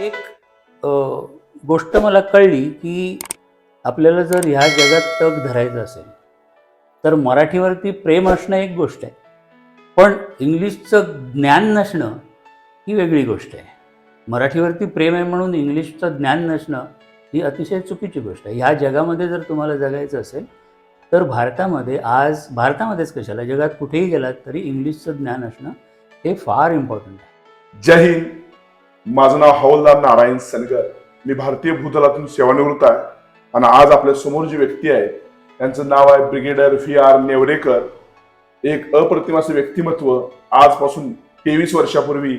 एक गोष्ट मला कळली की आपल्याला जर ह्या जगात तग धरायचं असेल तर मराठीवरती प्रेम असणं एक गोष्ट आहे. पण इंग्लिशचं ज्ञान नसणं ही वेगळी गोष्ट आहे. मराठीवरती प्रेम आहे म्हणून इंग्लिशचं ज्ञान नसणं ही अतिशय चुकीची गोष्ट आहे. ह्या जगामध्ये जर तुम्हाला जगायचं असेल तर भारतामध्ये आज भारतामध्येच कशाला जगात कुठेही गेलात तरी इंग्लिशचं ज्ञान असणं हे फार इम्पॉर्टंट आहे. जय हिंद. माझं नाव हवलदार नारायण सनगर मी भारतीय भूदलातून सेवानिवृत्त आहे. आणि आज आपल्यासमोर जी व्यक्ती आहे त्यांचं नाव आहे ब्रिगेडर व्ही आर नेवरेकर एक अप्रतिम असं व्यक्तिमत्व आजपासून तेवीस वर्षापूर्वी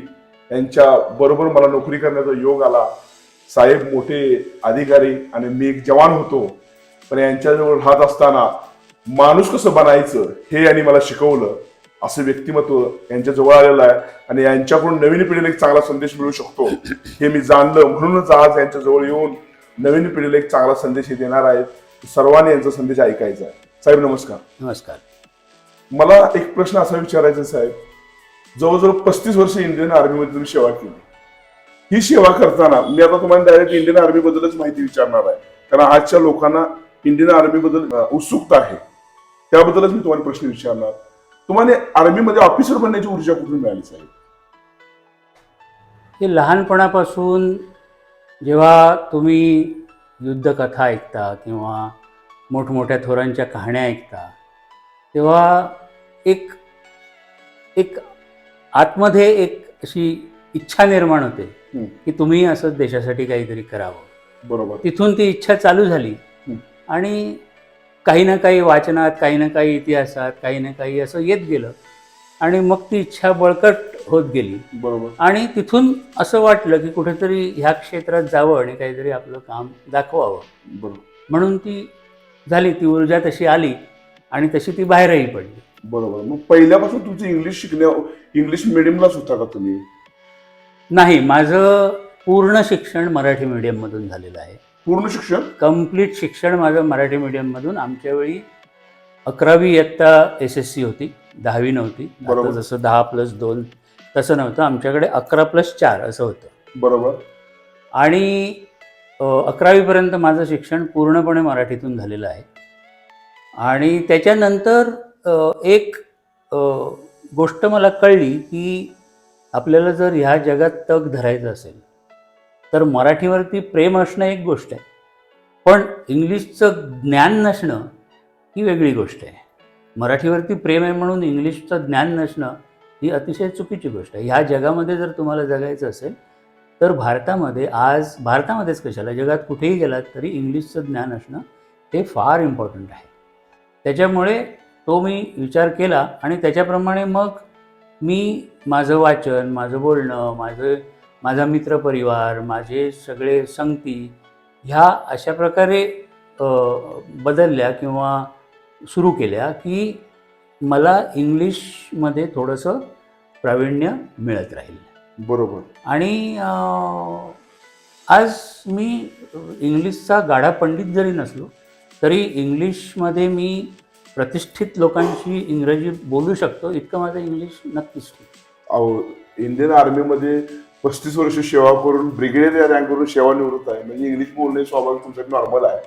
त्यांच्या बरोबर मला नोकरी करण्याचा योग आला. साहेब मोठे अधिकारी आणि मी एक जवान होतो. पण यांच्याजवळ राहत असताना माणूस कसं बनायचं हे यांनी मला शिकवलं. असं व्यक्तिमत्व यांच्या जवळ आलेलं आहे आणि यांच्याकडून नवीन पिढीला एक चांगला संदेश मिळू शकतो. हे मी जाणलं म्हणूनच आज यांच्या जवळ येऊन नवीन पिढीला एक चांगला संदेश हे देणार आहेत. सर्वांनी यांचा संदेश ऐकायचा आहे. साहेब नमस्कार. नमस्कार. मला एक प्रश्न असा विचारायचा आहे, साहेब. जवळजवळ पस्तीस वर्ष इंडियन आर्मीमध्ये तुम्ही सेवा केली. ही सेवा करताना मी आता तुम्हाला डायरेक्ट इंडियन आर्मी बद्दलच माहिती विचारणार आहे. कारण आजच्या लोकांना इंडियन आर्मी बद्दल उत्सुकता आहे. त्याबद्दलच मी तुम्हाला प्रश्न विचारणार. तुम्हाला आर्मीमध्ये ऑफिसर बनण्याची ऊर्जा कुठून मिळाली साहेब हे लहानपणापासून जेव्हा तुम्ही युद्धकथा ऐकता किंवा मोठमोठ्या थोरांच्या कहाण्या ऐकता तेव्हा एक एक आतमध्ये एक अशी इच्छा निर्माण होते. की तुम्ही असंच देशासाठी काहीतरी करावं बरोबर तिथून ती इच्छा चालू झाली. आणि काही ना काही वाचनात काही ना काही इतिहासात काही ना काही असं येत गेलं. आणि मग ती इच्छा बळकट होत गेली. बरोबर. आणि तिथून असं वाटलं की कुठेतरी ह्या क्षेत्रात जावं आणि काहीतरी आपलं काम दाखवावं. बरोबर. म्हणून ती झाली ती ऊर्जा तशी आली आणि तशी ती बाहेरही पडली. बरोबर. मग पहिल्यापासून तुमचं इंग्लिश शिकण्या इंग्लिश मिडियमलाच होता का तुम्ही? नाही माझं पूर्ण शिक्षण मराठी मीडियममधून झालेलं आहे. पूर्ण शिक्षण? कंप्लीट शिक्षण माझं मराठी मीडियममधून. आमच्या वेळी अकरावी इयत्ता एस एस सी होती दहावी नव्हती. आता बरोबर. जसं दहा प्लस दोन तसं नव्हतं. आमच्याकडे अकरा प्लस चार असं होतं. बरोबर. आणि अ, अकरावीपर्यंत माझं शिक्षण पूर्णपणे मराठीतून झालेलं आहे. आणि त्याच्यानंतर अ, एक अ, गोष्ट मला कळली की आपल्याला जर ह्या जगात तग धरायचं असेल तर मराठीवरती प्रेम असणं एक गोष्ट आहे. पण इंग्लिशचं ज्ञान नसणं ही वेगळी गोष्ट आहे. मराठीवरती प्रेम आहे म्हणून इंग्लिशचं ज्ञान नसणं ही अतिशय चुकीची गोष्ट आहे. ह्या जगामध्ये जर तुम्हाला जगायचं असेल तर भारतामध्ये आज भारतामध्येच कशाला जगात कुठेही गेलात तरी इंग्लिशचं ज्ञान असणं हे फार इम्पॉर्टंट आहे. त्याच्यामुळे तो मी विचार केला आणि त्याच्याप्रमाणे मग मी माझं वाचन माझं बोलणं माझं माझा मित्रपरिवार माझे सगळे संगती ह्या अशा प्रकारे बदलल्या किंवा सुरू केल्या की मला इंग्लिशमध्ये थोडंसं प्रावीण्य मिळत राहील बरोबर आणि आज मी इंग्लिशचा गाढा पंडित जरी नसलो तरी इंग्लिशमध्ये मी प्रतिष्ठित लोकांशी इंग्रजी बोलू शकतो इतकं माझं इंग्लिश नक्कीच. अहो इंडियन आर्मीमध्ये पस्तीस वर्ष सेवा करून ब्रिगेडियर या रँकवरून सेवानिवृत्त आहे. म्हणजे इंग्लिश बोलणे स्वाभाविक तुमच्याकडे नॉर्मल आहे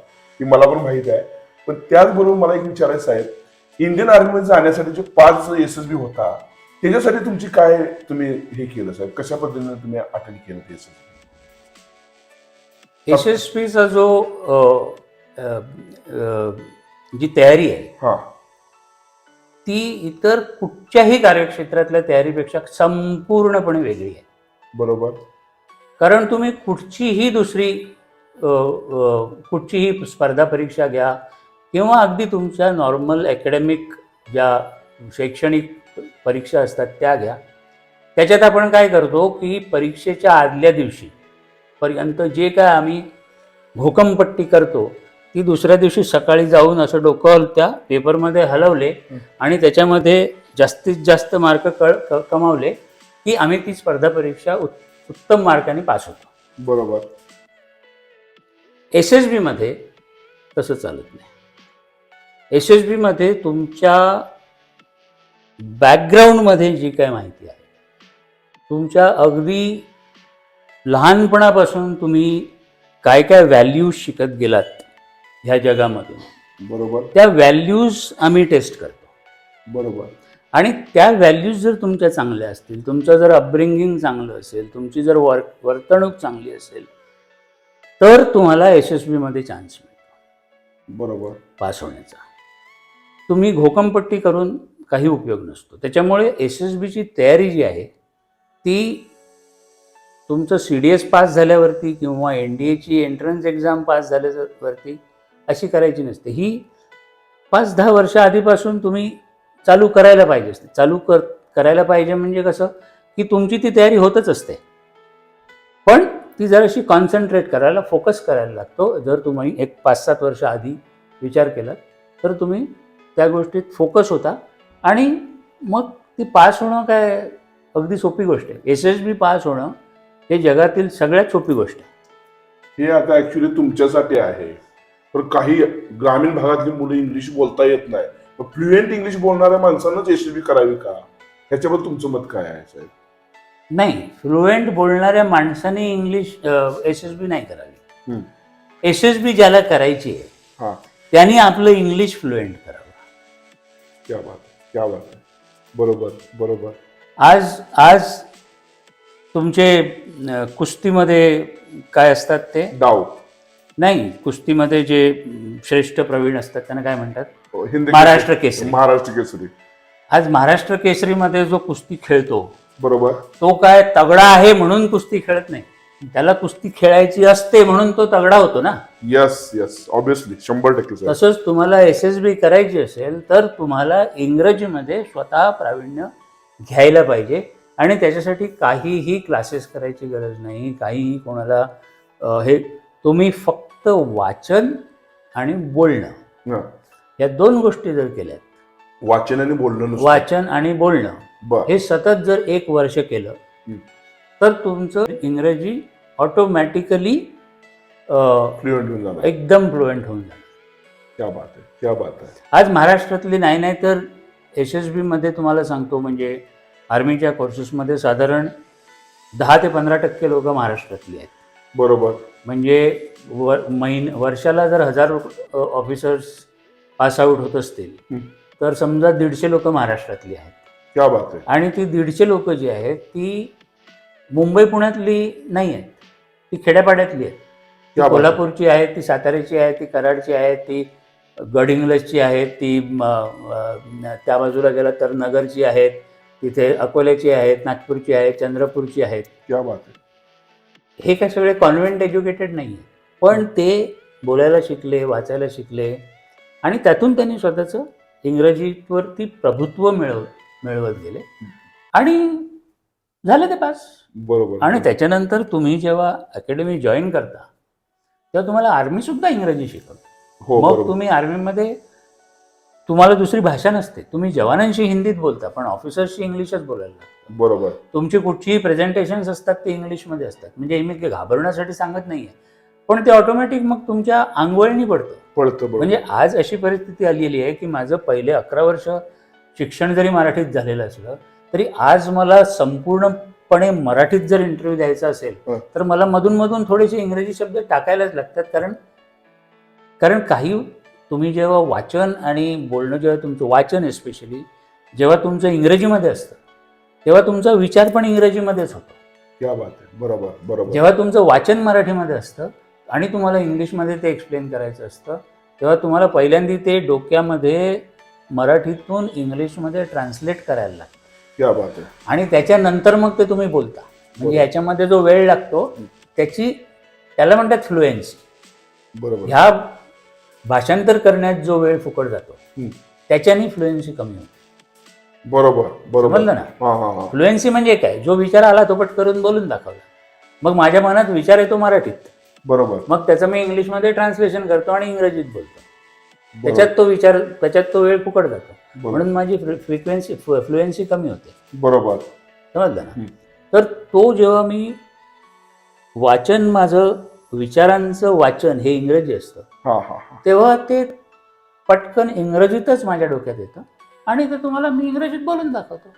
ही मला पण माहीत आहे. पण त्याचबरोबर मला एक विचारायचं आहे इंडियन आर्मीमध्ये जाण्यासाठी जो पाच एस एस बी होता त्याच्यासाठी तुमची काय तुम्ही हे केलं साहेब? कशा पद्धतीने तुम्ही अटेंड केलं ते एस एस एस पीचा जो अ, अ, अ, जी तयारी आहे हा. ती इतर कुठच्याही कार्यक्षेत्रातल्या तयारीपेक्षा संपूर्णपणे वेगळी आहे. बरोबर. कारण तुम्ही कुठचीही दुसरी कुठचीही स्पर्धा परीक्षा घ्या किंवा अगदी तुमच्या नॉर्मल अकॅडमिक ज्या शैक्षणिक परीक्षा असतात त्या घ्या. त्याच्यात आपण काय करतो की परीक्षेच्या आदल्या दिवशी पर्यंत जे काय आम्ही भोकमपट्टी करतो ती दुसऱ्या दिवशी सकाळी जाऊन असं डोकं त्या पेपरमध्ये हलवले आणि त्याच्यामध्ये जास्तीत जास्त मार्क कळ क- कमावले. की आम्ही ती स्पर्धा परीक्षा उत- उत्तम मार्काने पास होतो. बरोबर. एस एस बीमध्ये तसं चालत नाही. एस एस बीमध्ये तुमच्या बॅकग्राऊंडमध्ये जी काय माहिती आहे तुमच्या अगदी लहानपणापासून तुम्ही काय काय व्हॅल्यूज शिकत गेलात ह्या जगामधून बरोबर. त्या व्हॅल्यूज आम्ही टेस्ट करतो. बरोबर. आणि त्या व्हॅल्यूज जर तुमच्या चांगल्या असतील तुमचं जर अपब्रिंगिंग चांगलं असेल तुमची जर वर वर्तणूक चांगली असेल तर तुम्हाला एस एस बीमध्ये चान्स मिळतो. बरोबर. पास होण्याचा. तुम्ही घोकमपट्टी करून काही उपयोग नसतो. त्याच्यामुळे एस एस बीची तयारी जी आहे ती तुमचं सी डी एस पास झाल्यावरती किंवा एन डी एची एंट्रन्स एक्झाम पास झाल्यावरती अशी करायची नसते. ही पाच दहा वर्ष आधीपासून तुम्ही चालू करायला पाहिजे असते. चालू कर करायला पाहिजे म्हणजे कसं? की तुमची ती तयारी होतच असते. पण ती जराशी कॉन्सन्ट्रेट करायला फोकस करायला लागतो जर तुम्ही एक पाच सात वर्ष आधी विचार केला तर तुम्ही त्या गोष्टीत फोकस होता आणि मग ती पास होणं काय अगदी सोपी गोष्ट आहे. एस एस बी पास होणं हे जगातील सगळ्यात सोपी गोष्ट आहे. हे आता ॲक्च्युली तुमच्यासाठी आहे. पण काही ग्रामीण भागातली मुलं इंग्लिश बोलता येत नाही. फ्लुएंट इंग्लिश बोलणाऱ्या माणसांनाच यशस्वी करावी का? ह्याच्याबद्दल तुमचं मत काय आहे साहेब? नाही फ्लुएंट बोलणाऱ्या माणसाने इंग्लिश एस एस बी नाही करावी. हम्म. एस एस बी ज्याला करायची आहे हा. त्यांनी आपलं इंग्लिश फ्लुएंट करावं. क्या बात क्या बात बरोबर बरोबर. आज आज तुमचे कुस्तीमध्ये काय असतात ते? डाव. नाही कुस्तीमध्ये जे श्रेष्ठ प्रवीण असतात त्यांना काय म्हणतात? हिंदी महाराष्ट्र केसरी. महाराष्ट्र केसरी. आज महाराष्ट्र केसरीमध्ये जो कुस्ती खेळतो बरोबर. तो काय तगडा आहे म्हणून कुस्ती खेळत नाही. त्याला कुस्ती खेळायची असते म्हणून तो तगडा होतो ना. यस यस ऑब्विसली शंभर टक्के तसंच तुम्हाला एस एस बी करायची असेल तर तुम्हाला इंग्रजीमध्ये स्वतः प्रावीण्य घ्यायला पाहिजे. आणि त्याच्यासाठी काहीही क्लासेस करायची गरज नाही. काहीही कोणाला हे तुम्ही फक्त वाचन आणि बोलणं. हा. या दोन गोष्टी जर केल्यात वाचन आणि बोलणं. वाचन आणि बोलणं हे सतत जर एक वर्ष केलं. तर तुमचं इंग्रजी ऑटोमॅटिकली फ्लुएंट होऊन जाणार. एकदम फ्लुएंट होऊन जाईल क्या बात आहे क्या बात आहे आज महाराष्ट्रातली नाही नाही तर एस एस बीमध्ये तुम्हाला सांगतो म्हणजे आर्मीच्या कोर्सेसमध्ये साधारण दहा ते पंधरा टक्के लोक महाराष्ट्रातली आहेत. बरोबर. म्हणजे वर महिन वर्षाला जर हजार ऑफिसर्स पास आऊट होत असतील. तर समजा दीडशे लोक महाराष्ट्रातली आहेत. क्या बात आहे. आणि ती दीडशे लोक जी आहेत ती मुंबई पुण्यातली नाही आहेत. ती खेड्यापाड्यातली आहेत. ती. कोल्हापूरची आहेत ती साताऱ्याची आहे ती कराडची आहे ती गडिंग्लजची आहेत ती त्या बाजूला गेला तर नगरची आहेत तिथे अकोल्याची आहेत नागपूरची आहेत चंद्रपूरची आहेत. क्या बात आहे. हे काय सगळे कॉन्व्हेंट एज्युकेटेड नाही पण ते बोलायला शिकले वाचायला शिकले आणि त्यातून त्यांनी स्वतःचं इंग्रजीवरती प्रभुत्व मिळव मिळवत गेले. आणि झालं ते पास. बरोबर आणि त्याच्यानंतर तुम्ही जेव्हा अकॅडमी जॉईन करता तेव्हा तुम्हाला आर्मी सुद्धा इंग्रजी शिकवते. हो मग तुम्ही आर्मीमध्ये तुम्हाला दुसरी भाषा नसते. तुम्ही जवानांशी हिंदीत बोलता पण ऑफिसर्सशी इंग्लिशच बोलायला लागतं. बरोबर. तुमची कुठचीही प्रेझेंटेशन्स असतात ते इंग्लिशमध्ये असतात. म्हणजे मी घाबरण्यासाठी सांगत नाही आहे पण ते ऑटोमॅटिक मग तुमच्या अंगवळणी पडतं. पडतं म्हणजे आज अशी परिस्थिती आलेली आहे की माझं पहिले अकरा वर्ष शिक्षण जरी मराठीत झालेलं असलं तरी आज मला संपूर्णपणे मराठीत जर इंटरव्ह्यू द्यायचा असेल. तर मला मधून मधून थोडेसे इंग्रजी शब्द टाकायलाच लागतात. कारण कारण काही तुम्ही जेव्हा वाचन आणि बोलणं जेव्हा तुमचं वाचन एस्पेशली जेव्हा तुमचं इंग्रजीमध्ये असतं तेव्हा तुमचा विचार पण इंग्रजीमध्येच होतो. बात बरोबर बरोबर. जेव्हा तुमचं वाचन मराठीमध्ये असतं आणि तुम्हाला इंग्लिशमध्ये ते एक्सप्लेन करायचं असतं तेव्हा तुम्हाला पहिल्यांदा ते डोक्यामध्ये मराठीतून इंग्लिशमध्ये ट्रान्सलेट करायला लागतं. क्या बात आहे आणि त्याच्यानंतर मग ते तुम्ही बोलता. म्हणजे. याच्यामध्ये जो वेळ लागतो त्याची त्याला म्हणतात फ्लुएन्सी बरोबर. ह्या भाषांतर करण्यात जो वेळ फुकट जातो. त्याच्याने फ्लुएन्सी कमी होते. बरोबर बरोबर. ना? फ्लुएन्सी म्हणजे काय? जो विचार आला तो पट करून बोलून दाखवला. मग माझ्या मनात विचार येतो मराठीत. बरोबर. मग त्याचं मी इंग्लिशमध्ये ट्रान्सलेशन करतो आणि इंग्रजीत बोलतो. त्याच्यात तो विचार त्याच्यात तो वेळ फुकट जातो. म्हणून माझी फ्रिक्वेन्सी फ्लुएन्सी कमी होते. बरोबर. समजलं ना. तर तो जेव्हा मी वाचन माझं विचारांचं वाचन हे इंग्रजी असतं. हा हा हा. तेव्हा ते पटकन इंग्रजीतच माझ्या डोक्यात येतं आणि ते तुम्हाला मी इंग्रजीत बोलून दाखवतो.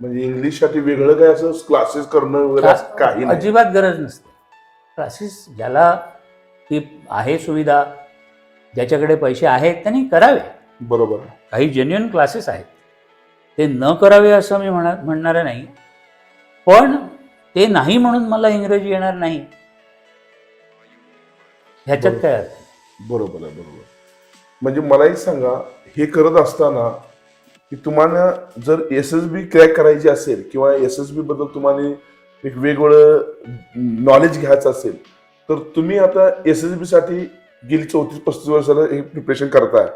म्हणजे इंग्लिशसाठी वेगळं काय असं क्लासेस करणं काही अजिबात गरज नसते. क्लासेस ज्याला ती आहे सुविधा ज्याच्याकडे पैसे आहेत त्यांनी करावे बरोबर. काही जेन्युन क्लासेस आहेत ते न करावे असं मी म्हणा म्हणणार नाही पण ते नाही म्हणून मला इंग्रजी येणार नाही ह्याच्यात. काय अर्थ. बरोबर आहे बरोबर म्हणजे मला एक सांगा हे करत असताना की तुम्हाला जर एस एस बी क्रॅक करायची असेल किंवा एस एस बी बद्दल तुम्हाला एक वेगवेगळं नॉलेज घ्यायचं असेल तर तुम्ही आता एस एस बी साठी गेली चौतीस पस्तीस वर्षाला हे प्रिपरेशन करताय.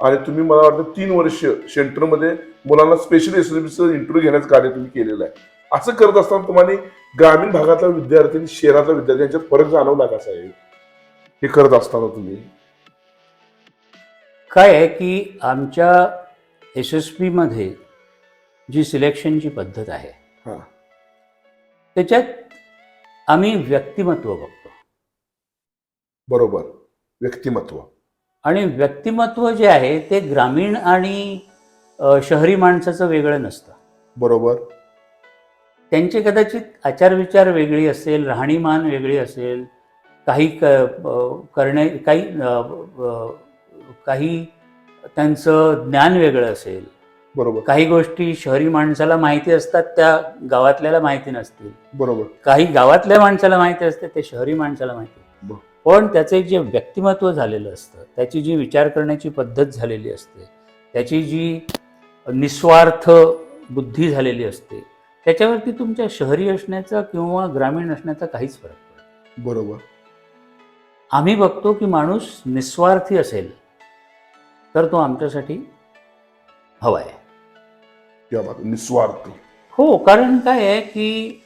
आणि तुम्ही मला वाटतं तीन वर्ष सेंटरमध्ये मुलांना स्पेशल एस एस बीचं इंटरव्ह्यू घेण्याचं कार्य तुम्ही केलेलं आहे. असं करत असताना तुम्हाला ग्रामीण भागातला विद्यार्थी आणि शहरातला विद्यार्थी यांच्यात फरक जाणवला कसा आहे हे करत असताना तुम्ही? काय आहे की आमच्या एस एस पीमध्ये जी सिलेक्शनची पद्धत आहे हा. त्याच्यात आम्ही व्यक्तिमत्व बघतो. बरोबर. व्यक्तिमत्व. आणि व्यक्तिमत्व जे आहे ते ग्रामीण आणि अ, शहरी माणसाचं वेगळं नसतं. बरोबर. त्यांचे कदाचित आचारविचार वेगळी असेल राहणीमान वेगळी असेल काही क करणे काही अ, काही त्यांचं ज्ञान वेगळं असेल बरोबर. काही गोष्टी शहरी माणसाला माहिती असतात त्या गावातल्याला माहिती नसतील. बरोबर. काही गावातल्या माणसाला माहिती असते ते शहरी माणसाला माहिती पण त्याचे जे व्यक्तिमत्व झालेलं असतं त्याची जी विचार करण्याची पद्धत झालेली असते त्याची जी निस्वार्थ बुद्धी झालेली असते त्याच्यावरती तुमच्या शहरी असण्याचा किंवा ग्रामीण असण्याचा काहीच फरक पडत नाही. बरोबर. आम्ही बघतो की माणूस निस्वार्थी असेल तर तो आमच्यासाठी हवा आहे. क्या बात आहे. निस्वार्थ. हो कारण काय आहे की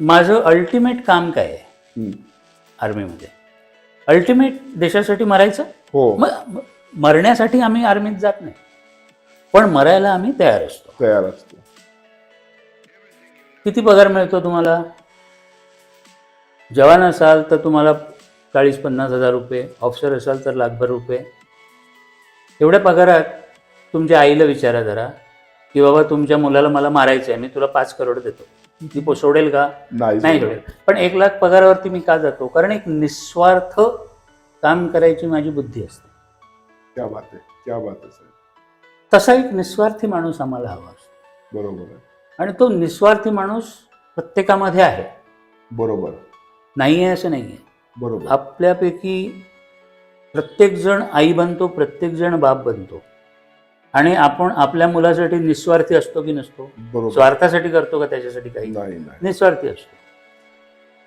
माझं अल्टिमेट काम काय आहे. आर्मीमध्ये. अल्टिमेट देशासाठी मरायचं? हो. मग मरण्यासाठी आम्ही आर्मीत जात नाही. पण मरायला आम्ही तयार असतो. तयार असतो. किती पगार मिळतो तुम्हाला? जवान असाल तर तुम्हाला चाळीस पन्नास हजार रुपये ऑफिसर असाल तर लाखभर रुपये. एवढ्या पगारात तुमच्या आईला विचारा जरा की बाबा तुमच्या मुलाला मला मारायचं आहे मी तुला पाच करोड देतो. ती सोडेल का? नाही सोडेल पण एक लाख पगारावरती मी का जातो? कारण एक निस्वार्थ काम करायची माझी बुद्धी असते. क्या बात बात तसा एक निस्वार्थी माणूस आम्हाला हवा असतो. बरोबर आणि तो निस्वार्थी माणूस प्रत्येकामध्ये आहे. बरोबर. नाही आहे असं नाही आहे बरोबर. आपल्यापैकी प्रत्येकजण आई बनतो प्रत्येकजण बाप बनतो. आणि आपण आपल्या मुलासाठी निस्वार्थी असतो की नसतो? स्वार्थासाठी करतो का त्याच्यासाठी काही? निस्वार्थी असतो.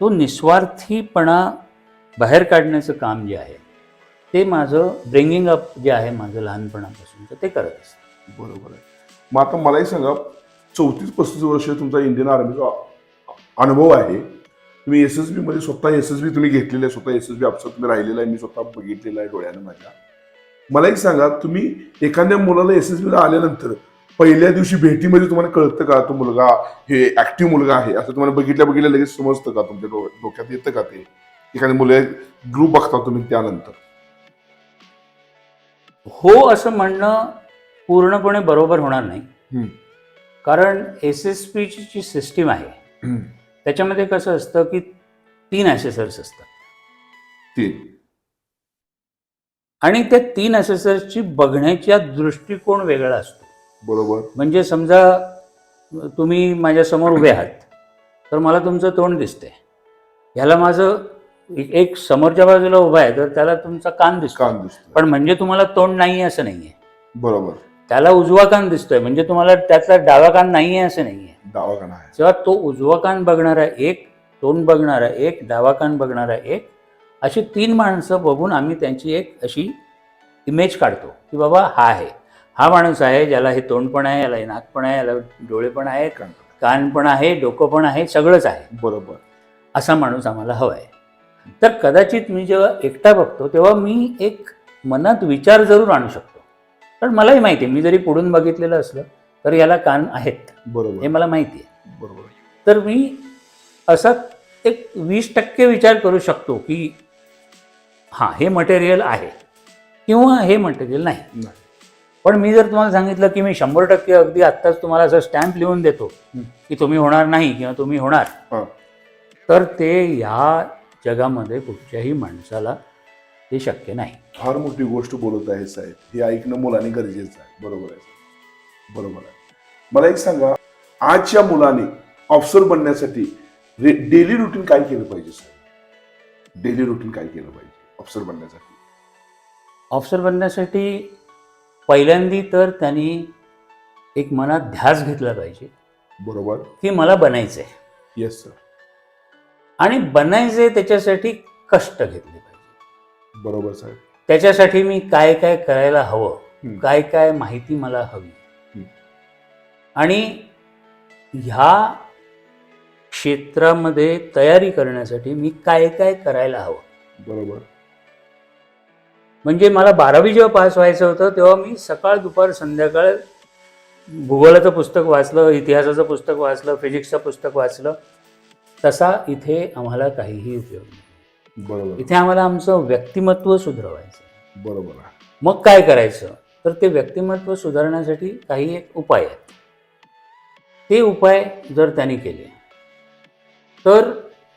तो निस्वार्थीपणा बाहेर काढण्याचं काम जे आहे ते माझं ब्रिंगिंग अप जे आहे माझं लहानपणापासूनचं ते करत असतं. बरोबर आहे. मग आता मलाही सांगा चौतीस पस्तीस वर्ष तुमचा इंडियन आर्मीचा अनुभव आहे. तुम्ही एस एस बी मध्ये स्वतः एस एस बी तुम्ही घेतलेले आहे स्वतः एस एस बी तुम्ही राहिलेला आहे मी स्वतः बघितलेला आहे डोळ्यानं माझ्या. मला एक सांगा तुम्ही एखाद्या मुलाला एस एस बीला आल्यानंतर पहिल्या दिवशी भेटीमध्ये तुम्हाला कळतं का तो मुलगा हे ऍक्टिव्ह मुलगा आहे? असं तुम्हाला बघितल्या बघितल्या लगेच समजतं का तुमच्या डोक्यात येतं का ते? एखादी मुलं ग्रुप बघता तुम्ही त्यानंतर. हो असं म्हणणं पूर्णपणे बरोबर होणार नाही. कारण एस एस पीची जी सिस्टीम आहे त्याच्यामध्ये कसं असतं की तीन ॲसेसर्स असतात. ते आणि त्या तीन ॲसेसर्सची बघण्याचा दृष्टिकोन वेगळा असतो. बरोबर. म्हणजे समजा तुम्ही माझ्यासमोर उभे आहात तर मला तुमचं तोंड दिसतंय ह्याला माझं एक- समोरच्या बाजूला उभा आहे तर त्याला तुमचा कान दिसतो. कान दिसतो पण म्हणजे तुम्हाला तोंड नाही असं नाही आहे बरोबर. त्याला उजवा कान दिसतोय म्हणजे तुम्हाला त्याचा डावा कान नाही आहे असं नाही आहे दवाखाना आहे. जेव्हा तो उजवा कान बघणारा एक तोंड बघणारा एक डावा कान बघणारा एक अशी तीन माणसं बघून आम्ही त्यांची एक अशी इमेज काढतो की बाबा हा आहे. हा माणूस आहे ज्याला हे तोंड पण आहे याला हे नाक पण आहे याला डोळे पण आहेत कान. कान पण आहे डोकं पण आहे सगळंच आहे. बरोबर. असा माणूस आम्हाला हवा आहे. तर कदाचित मी जेव्हा एकटा बघतो तेव्हा मी एक मनात विचार जरूर आणू शकतो. कारण मलाही माहिती आहे मी जरी पुढून बघितलेलं असलं तर याला कान आहेत. हे बरोबर मला माहिती आहे. बरोबर. तर मी असा एक वीस टक्के विचार करू शकतो की हां हे मटेरियल आहे. किंवा हे मटेरियल नाही. पण मी जर तुम्हाला सांगितलं की मी शंभर टक्के अगदी आत्ताच तुम्हाला असं स्टॅम्प लिहून देतो. की तुम्ही होणार नाही किंवा तुम्ही होणार. तर ते ह्या जगामध्ये कुठच्याही माणसाला ते शक्य नाही. फार मोठी गोष्ट बोलत आहे साहेब. हे ऐकणं मुलांनी गरजेचं आहे. बरोबर आहे. बरोबर आहे. मला एक सांगा आजच्या मुलाने ऑफिसर बनण्यासाठी डेली रुटीन काय केलं पाहिजे साहेब? डेली रुटीन काय केलं पाहिजे? ऑफिसर बनण्यासाठी. ऑफिसर बनण्यासाठी पहिल्यांदी तर त्यांनी एक मनात ध्यास घेतला पाहिजे. बरोबर. की मला बनायचं आहे येस सर आणि बनायचे त्याच्यासाठी कष्ट घेतले पाहिजे. बरोबर साहेब त्याच्यासाठी मी काय काय करायला हवं. काय काय माहिती मला हवी. आणि ह्या क्षेत्रामध्ये तयारी करण्यासाठी मी काय काय करायला हवं. बरोबर. म्हणजे मला बारावी जेव्हा पास व्हायचं होतं तेव्हा मी सकाळ दुपार संध्याकाळ भूगोलाचं पुस्तक वाचलं इतिहासाचं पुस्तक वाचलं फिजिक्सचं पुस्तक वाचलं. तसा इथे आम्हाला काहीही उपयोग नाही. बरोबर. इथे आम्हाला आमचं व्यक्तिमत्व सुधारवायचं. बरोबर मग काय करायचं? तर ते व्यक्तिमत्व सुधारण्यासाठी काही एक उपाय आहेत ते उपाय जर त्यांनी केले तर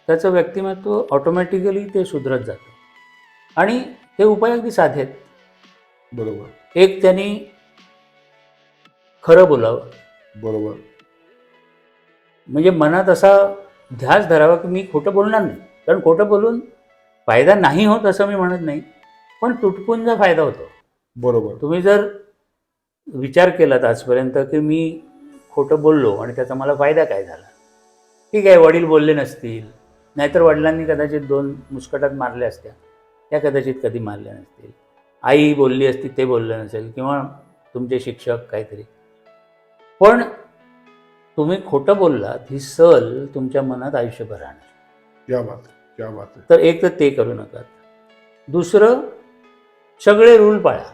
त्याचं व्यक्तिमत्व ऑटोमॅटिकली ते सुधरत जातं. आणि ते उपाय अगदी साधे आहेत. बरोबर. एक त्यांनी खरं बोलावं. बरोबर. म्हणजे मनात असा ध्यास धरावा की मी खोटं बोलणार नाही. कारण खोटं बोलून फायदा नाही होत असं मी म्हणत नाही. पण तुटपुंजा फायदा होतो. बरोबर. तुम्ही जर विचार केलात आजपर्यंत की मी खोटं बोललो आणि त्याचा मला फायदा काय झाला? ठीक आहे वडील बोलले नसतील. नाहीतर वडिलांनी कदाचित दोन मुस्कटात मारल्या असत्या. त्या कदाचित कधी मारल्या नसतील. आई बोलली असती ते बोललं नसेल किंवा तुमचे शिक्षक काहीतरी. पण तुम्ही खोटं बोललात ही सल तुमच्या मनात आयुष्यभर राहणार. क्या बात बात तर एक तर ते करू नका. दुसरं सगळे रूल पाळा.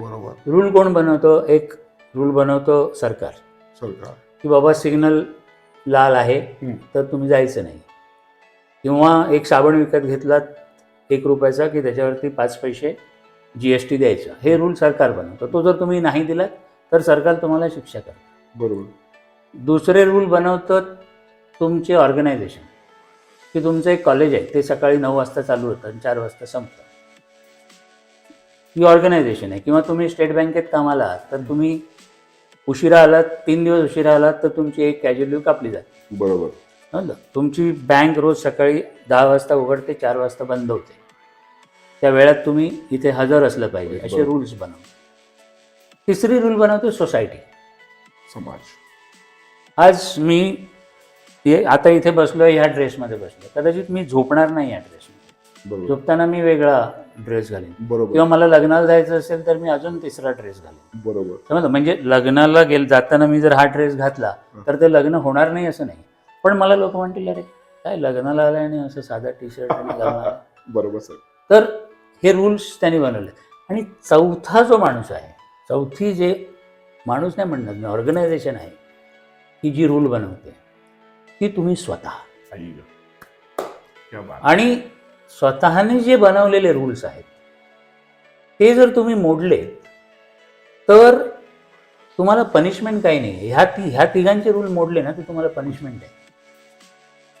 बरोबर. रूल कोण बनवतो? एक रूल बनवतो सरकार. सरकार. की बाबा सिग्नल लाल आहे. तर तुम्ही जायचं नाही. किंवा एक साबण विकत घेतलात एक रुपयाचा की त्याच्यावरती पाच पैसे जी एस टी द्यायचं. हे रूल सरकार बनवतं. तो जर तुम्ही नाही दिलात तर सरकार तुम्हाला शिक्षा करतं. बरोबर. दुसरे रूल बनवतं तुमचे ऑर्गनायझेशन की तुमचं एक कॉलेज आहे ते सकाळी नऊ वाजता चालू होतं आणि चार वाजता संपतं. ही ऑर्गनायझेशन आहे. किंवा तुम्ही स्टेट बँकेत कामाला आहात तर तुम्ही उशिरा आलात तीन दिवस उशिरा आलात तर तुमची एक कॅज्युअल कापली जाते. बरोबर. तुमची बँक रोज सकाळी दहा वाजता उघडते चार वाजता बंद होते. त्या वेळात तुम्ही इथे हजर असलं पाहिजे असे. रूल्स बनवतो. तिसरी रूल बनवतो सोसायटी समाज. आज मी ये- आता इथे बसलोय ह्या ड्रेसमध्ये बसलो कदाचित मी झोपणार नाही या ड्रेसमध्ये झोपताना मी वेगळा ड्रेस घालेन. बरोबर. किंवा मला लग्नाला जायचं असेल तर मी अजून तिसरा ड्रेस घालेन. बरोबर. समजलं? म्हणजे लग्नाला गेल जाताना मी जर हा ड्रेस घातला तर ते लग्न होणार नाही असं नाही. पण मला लोक म्हणतील अरे काय लग्नाला आलाय आणि असं साधा टी शर्ट आणि घालून आलाय?" बरोबर सर. तर हे रूल्स त्यांनी बनवले आणि चौथा जो माणूस आहे चौथी जे माणूस नाही म्हणणार मी ऑर्गनायझेशन आहे की जी रूल बनवते ती तुम्ही स्वतः. आणि स्वतःने जे बनवलेले रूल्स आहेत ते जर तुम्ही मोडले तर तुम्हाला पनिशमेंट काही नाही ह्या ती ह्या तिघांचे रूल मोडले ना ते तुम्हाला पनिशमेंट आहे.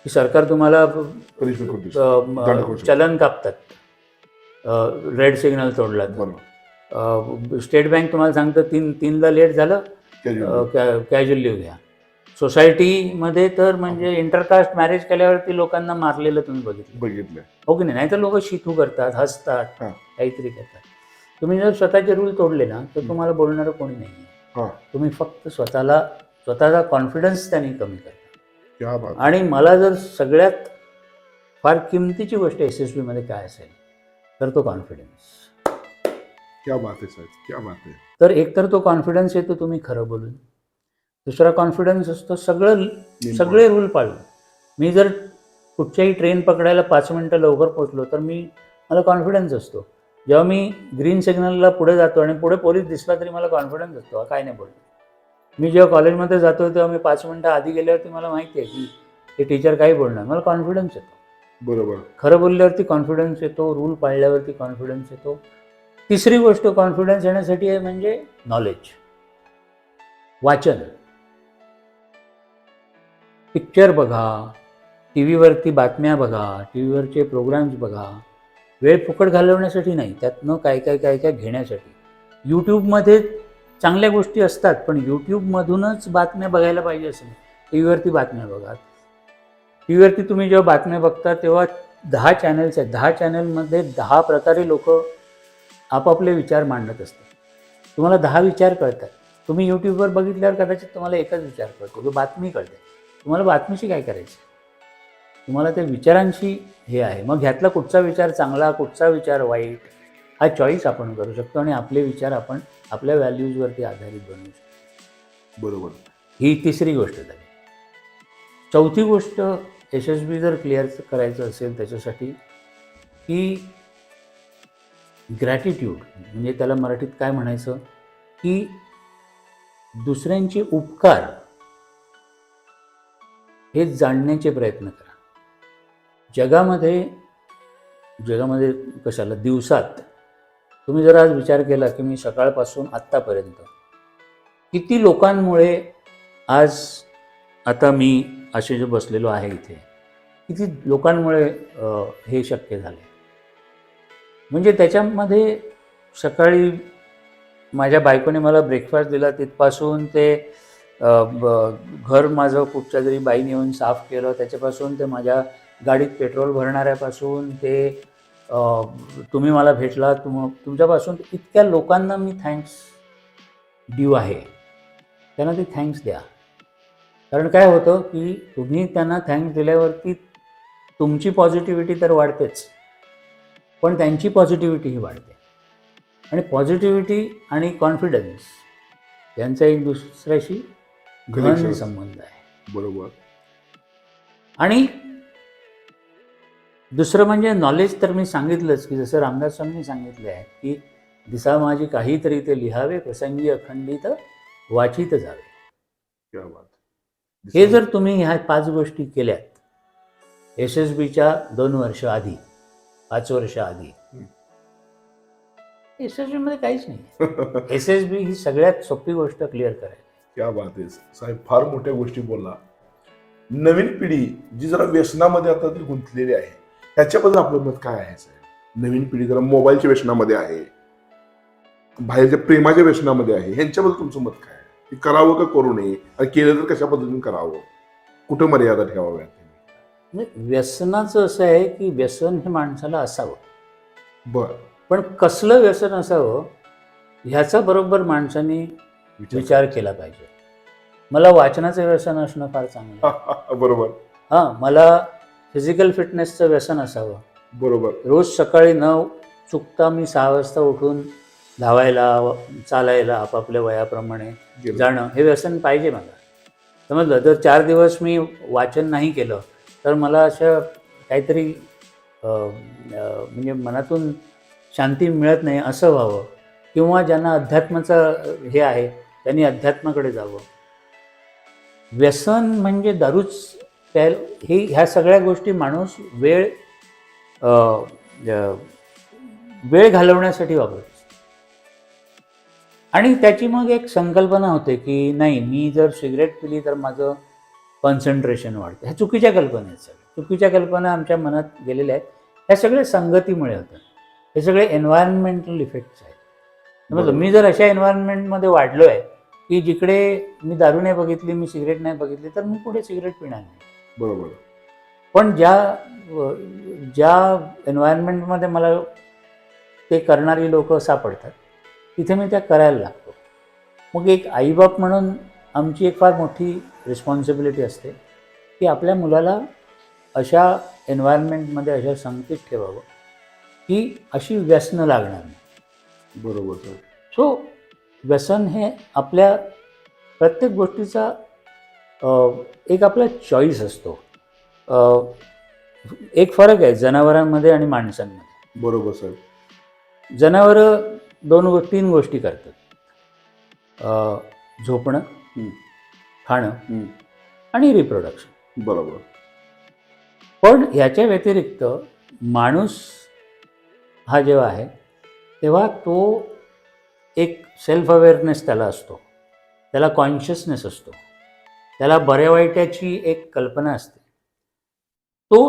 की सरकार तुम्हाला करू करू. चलन कापतात. रेड सिग्नल तर. अ, स्टेट बँक तुम्हाला सांगतं तीन तीनला लेट झालं. कॅज्युअल लिव्ह घ्या सोसायटीमध्ये तर म्हणजे इंटरकास्ट मॅरेज केल्यावरती लोकांना मारलेलं तुम्ही बघितलं. बघितलं. हो की नाही? नाहीतर लोक शिथू करतात हसतात. काहीतरी करतात. तुम्ही जर स्वतःचे रूल तोडले ना तर तुम्हाला बोलणारं कोणी नाही तुम्ही फक्त स्वतःला स्वतःचा कॉन्फिडन्स त्यांनी कमी बात आणि मला जर सगळ्यात फार किमतीची गोष्ट एस एस बीमध्ये काय असेल तर तो कॉन्फिडन्स क्या बात आहे साहेब क्या बात आहे. तर एकतर तो कॉन्फिडन्स येतो तुम्ही खरं बोलून. दुसरा कॉन्फिडन्स असतो सगळं सगळे रूल पाळून. मी जर कुठच्याही ट्रेन पकडायला पाच मिनटं लवकर पोहोचलो तर मी मला कॉन्फिडन्स असतो. जेव्हा मी ग्रीन सिग्नलला पुढे जातो आणि पुढे पोलीस दिसला तरी मला कॉन्फिडन्स असतो. हा काय नाही बोलतो. मी जेव्हा कॉलेजमध्ये जातो तेव्हा मी पाच मिनटं आधी गेल्यावरती मला माहिती आहे की ते टीचर काही बोलणार. मला कॉन्फिडन्स येतो. बरोबर. खरं बोलल्यावरती कॉन्फिडन्स येतो रूल पाळल्यावरती कॉन्फिडन्स येतो. तिसरी गोष्ट कॉन्फिडन्स येण्यासाठी आहे म्हणजे नॉलेज वाचन. पिक्चर बघा टी व्हीवरती बातम्या बघा टी व्हीवरचे प्रोग्राम्स बघा. वेळ फुकट घालवण्यासाठी नाही त्यातनं काय काय काय काय घेण्यासाठी. यूट्यूबमध्ये चांगल्या गोष्टी असतात पण यूट्यूबमधूनच बातम्या बघायला पाहिजे असं टी व्हीवरती बातम्या बघा. टी व्हीवरती तुम्ही जेव्हा बातम्या बघता तेव्हा दहा चॅनल्स आहेत. दहा चॅनलमध्ये दहा प्रकारे लोक आपापले विचार मांडत असतात. तुम्हाला दहा विचार कळतात. तुम्ही यूट्यूबवर बघितल्यावर कदाचित तुम्हाला एकच विचार कळतो जो बातमी कळते. तुम्हाला बातमीशी काय करायचं? तुम्हाला त्या विचारांशी हे आहे. मग ह्यातला कुठचा विचार चांगला कुठचा विचार वाईट हा चॉईस आपण करू शकतो आणि आपले विचार आपण आपल्या व्हॅल्यूजवरती आधारित बनवू शकतो. बरोबर. ही तिसरी गोष्ट झाली. चौथी गोष्ट यशस्वी जर क्लिअर करायचं असेल त्याच्यासाठी की ग्रॅटिट्यूड म्हणजे त्याला मराठीत काय म्हणायचं? की दुसऱ्यांचे उपकार हे जाणण्याचे प्रयत्न करा. जगामध्ये जगामध्ये कशाला? दिवसात तुम्ही जर आज विचार केला की मी सकाळपासून आत्तापर्यंत किती लोकांमुळे आज आता मी असे जे बसलेलो आहे इथे किती लोकांमुळे हे शक्य झाले? म्हणजे त्याच्यामध्ये सकाळी माझ्या बायकोने मला ब्रेकफास्ट दिला तिथपासून ते ब- घर माझं कुठच्या जरी बाईने येऊन साफ केलं त्याच्यापासून ते माझ्या गाडीत पेट्रोल भरणाऱ्यापासून ते तुम्ही मला भेटला तुम तुमच्यापासून इतक्या लोकांना मी थँक्स ड्यू आहे. त्यांना ते थँक्स द्या. कारण काय होतं की तुम्ही त्यांना थँक्स दिल्यावरती तुमची पॉझिटिव्हिटी तर वाढतेच. पण त्यांची पॉझिटिव्हिटीही वाढते. आणि पॉझिटिव्हिटी आणि कॉन्फिडन्स यांचा एक दुसऱ्याशी घन. संबंध आहे. बरोबर. आणि दुसरं म्हणजे नॉलेज तर मी सांगितलंच की जसं रामदास स्वामींनी सांगितले आहे की दिसा माझी काहीतरी ते लिहावे प्रसंगी अखंडित वाचित जावे. क्या बात. हे जर तुम्ही ह्या पाच गोष्टी केल्यात एस एस बीच्या दोन वर्ष आधी पाच वर्ष आधी. एस एस बीमध्ये काहीच नाही. एस एस बी ही सगळ्यात सोपी गोष्ट क्लिअर करायची क्या बात आहे. साहेब फार मोठ्या गोष्टी बोलला. नवीन पिढी जी जरा व्यसनामध्ये आता ती गुंतलेली आहे त्याच्याबद्दल आपलं मत काय आहे साहेब? नवीन पिढी जरा मोबाईलच्या व्यसनामध्ये आहे बाहेरच्या प्रेमाच्या व्यसनामध्ये आहे ह्यांच्याबद्दल तुमचं मत काय आहे? करावं का करू नये? आणि केलं तर कशा पद्धतीने करावं? कुठं मर्यादा ठेवाव्यात म्हणजे व्यसनाचं असं आहे की व्यसन हे माणसाला असावं. बर. पण कसलं व्यसन असावं ह्याचा बरोबर माणसाने विचार केला पाहिजे. मला वाचनाचं व्यसन असणं फार चांगलं. बरोबर. हां मला फिजिकल फिटनेसचं व्यसन असावं. बरोबर. रोज सकाळी न चुकता मी सहा वाजता उठून धावायला चालायला आपापल्या वयाप्रमाणे. जाणं हे व्यसन पाहिजे मला. समजलं? जर चार दिवस मी वाचन नाही केलं तर मला असं काहीतरी म्हणजे मनातून शांती मिळत नाही असं व्हावं. किंवा ज्यांना अध्यात्माचं हे आहे त्यांनी अध्यात्माकडे जावं. व्यसन म्हणजे दारूच प्याय हे ह्या सगळ्या गोष्टी माणूस वेळ वेळ घालवण्यासाठी वापरतो. आणि त्याची मग एक संकल्पना होते की नाही मी जर सिगरेट पिली तर माझं कॉन्सन्ट्रेशन वाढतं. ह्या चुकीच्या कल्पना आहेत सगळ्या. चुकीच्या कल्पना आमच्या मनात गेलेल्या आहेत. ह्या सगळ्या संगतीमुळे होतात. हे सगळे एन्व्हायरमेंटल इफेक्ट्स आहेत. बरोबर. मी जर अशा एन्व्हायरमेंटमध्ये वाढलो आहे की जिकडे मी दारू नाही बघितली मी सिगरेट नाही बघितली तर मी पुढे सिगरेट पिणार नाही. बरोबर. पण ज्या ज्या एन्व्हायरमेंटमध्ये मला ते करणारी लोक सापडतात तिथे मी त्या करायला लागतो. मग एक आईबाप म्हणून आमची एक फार मोठी रिस्पॉन्सिबिलिटी असते की आपल्या मुलाला अशा एन्व्हायरमेंटमध्ये अशा संगतीत ठेवावं की अशी व्यसनं लागणार नाही. बरोबर सो व्यसन हे आपल्या प्रत्येक गोष्टीचा एक आपला चॉईस असतो. एक फरक आहे जनावरांमध्ये आणि माणसांमध्ये. बरोबर सर. जनावरं दोन गो तीन गोष्टी करतात. झोपणं. खाणं. आणि रिप्रोडक्शन बरोबर. पण ह्याच्या व्यतिरिक्त माणूस हा जेव्हा आहे तेव्हा तो एक सेल्फ अवेअरनेस त्याला असतो. त्याला कॉन्शियसनेस असतो. त्याला बऱ्या वाईटाची एक कल्पना असते. तो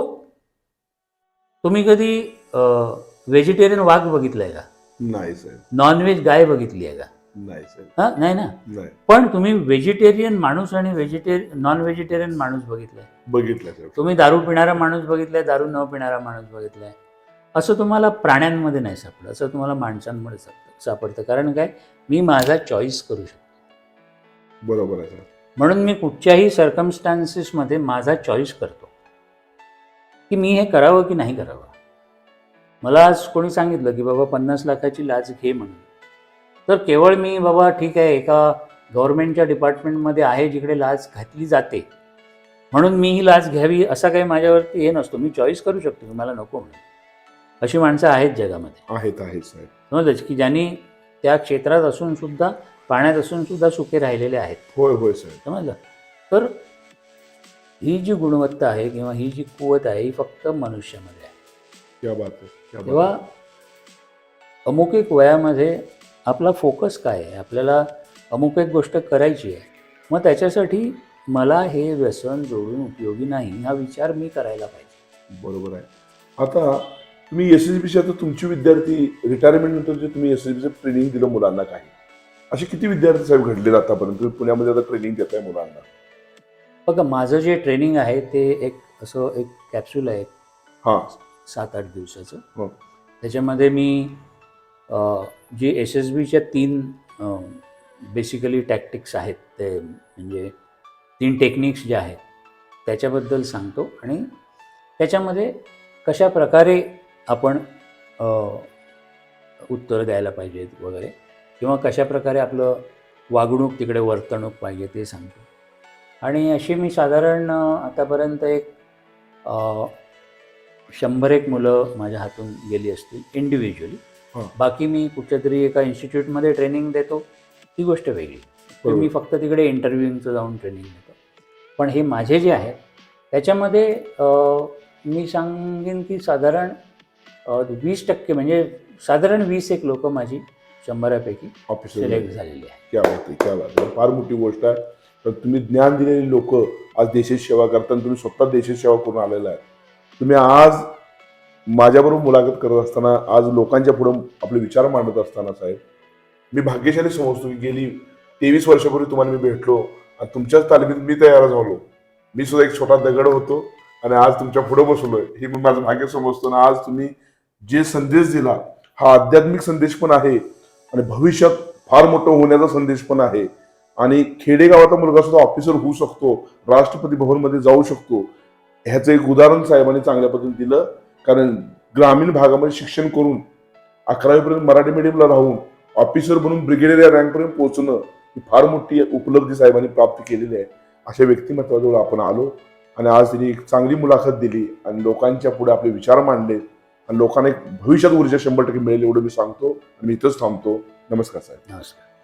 तुम्ही कधी व्हेजिटेरियन वाघ बघितला आहे का? नाही साहेब. नॉनव्हेज गाय बघितली आहे का? नाही साहेब. हां नाही ना? नाही. पण तुम्ही व्हेजिटेरियन माणूस आणि व्हेजिटेरियन नॉन व्हेजिटेरियन माणूस बघितलाय. बघितलं साहेब. तुम्ही दारू पिणारा माणूस बघितलाय दारू न पिणारा माणूस बघितलाय. असं तुम्हाला प्राण्यांमध्ये नाही सापडलं असं तुम्हाला माणसांमध्ये सापडतं सापडतं. कारण काय? मी माझा चॉईस करू शकतो. बरोबर आहे साहेब. म्हणून मी कुठच्याही सर्कमस्टान्सेसमध्ये माझा चॉईस करतो. की मी हे करावं की नाही करावं. मला आज कोणी सांगितलं की बाबा पन्नास लाखाची लाच घे म्हणून. तर केवळ मी बाबा ठीक आहे एका गव्हर्नमेंटच्या डिपार्टमेंटमध्ये आहे जिकडे लाच घातली जाते. म्हणून मी ही लाच घ्यावी असा काही माझ्यावरती हे नसतो. मी चॉईस करू शकतो की मला नको म्हणून. अशी माणसं आहेत जगामध्ये. आहेत आहेत समजलंच की ज्यांनी त्या क्षेत्रात असून सुद्धा पाण्यात असून सुद्धा सुखे राहिलेले आहेत. होय होय साहेब समजलं? तर ही जी गुणवत्ता आहे किंवा ही जी कुवत आहे ही फक्त मनुष्यामध्ये आहे. क्या बात आहे क्या बात तेव्हा अमुक एक वयामध्ये आपला फोकस काय आहे? आपल्याला अमुक एक गोष्ट करायची आहे. मग त्याच्यासाठी मला हे व्यसन जोडून उपयोगी नाही हा विचार मी करायला पाहिजे. बरोबर आहे. आता तुम्ही एस एस बीचे आता तुमचे विद्यार्थी रिटायरमेंट नंतर जे तुम्ही एस एस बीचं ट्रेनिंग दिलं मुलांना काही. असे किती विद्यार्थी साहेब घडलेले आतापर्यंत? तुम्ही पुण्यामध्ये आता ट्रेनिंग देताय मुलांना. बघा माझं जे ट्रेनिंग आहे ते एक असं एक कॅप्सूल आहे. हां. सात आठ दिवसाचं. हो. त्याच्यामध्ये मी अ, जी एस एस बीच्या तीन बेसिकली टॅक्टिक्स आहेत ते म्हणजे तीन टेक्निक्स ज्या आहेत त्याच्याबद्दल सांगतो. आणि त्याच्यामध्ये कशा प्रकारे आपण अ, उत्तर द्यायला पाहिजेत वगैरे. किंवा कशा प्रकारे आपलं वागणूक तिकडे वर्तणूक पाहिजे ते सांगतो आणि अशी मी साधारण आतापर्यंत एक शंभर एक मुलं माझ्या हातून गेली असतील इंडिव्हिज्युअली हां. बाकी मी कुठच्या तरी एका इन्स्टिट्यूटमध्ये ट्रेनिंग देतो ती गोष्ट वेगळी. मी फक्त तिकडे इंटरव्ह्यूचं जाऊन ट्रेनिंग देतो पण हे माझे जे आहेत त्याच्यामध्ये मी सांगेन की साधारण वीस टक्के म्हणजे साधारण वीस एक लोक माझी शंभरापैकी ऑफिसर सिलेक्ट झालेली आहे. क्या बात आहे क्या बात आहे फार मोठी गोष्ट आहे. तर तुम्ही ज्ञान दिलेली लोक आज देशाची सेवा करताना तुम्ही स्वतः देशाची सेवा करून आलेला आहे. तुम्ही आज माझ्याबरोबर मुलाखत करत असताना आज लोकांच्या पुढे आपले विचार मांडत असताना साहेब मी भाग्यशाली समजतो की गेली तेवीस वर्षापूर्वी तुम्हाला मी भेटलो आणि तुमच्याच तालमीत मी तयार झालो. मी सुद्धा एक छोटा दगड होतो आणि आज तुमच्यापुढे बसलोय. हे मी माझं भाग्य समजतो आणि आज तुम्ही जे संदेश दिला हा आध्यात्मिक संदेश पण आहे. आणि भविष्यात फार मोठं होण्याचा संदेश पण आहे. आणि खेडेगावाचा मुलगा सुद्धा ऑफिसर होऊ शकतो राष्ट्रपती भवनमध्ये जाऊ शकतो. ह्याचं एक उदाहरण साहेबांनी चांगल्या पद्धतीने दिलं. कारण ग्रामीण भागामध्ये शिक्षण करून अकरावीपर्यंत मराठी मीडियमला राहून ऑफिसर बनून ब्रिगेडियर या रँकपर्यंत पोहोचणं ही फार मोठी उपलब्धी साहेबांनी प्राप्त केलेली आहे. अशा व्यक्तिमत्वाजवळ आपण आलो आणि आज त्यांनी एक चांगली मुलाखत दिली आणि लोकांच्या पुढे आपले विचार मांडले आणि लोकांना एक भविष्यात ऊर्जा शंभर टक्के मिळेल एवढं मी सांगतो आणि मी इथंच थांबतो. नमस्कार साहेब. नमस्कार.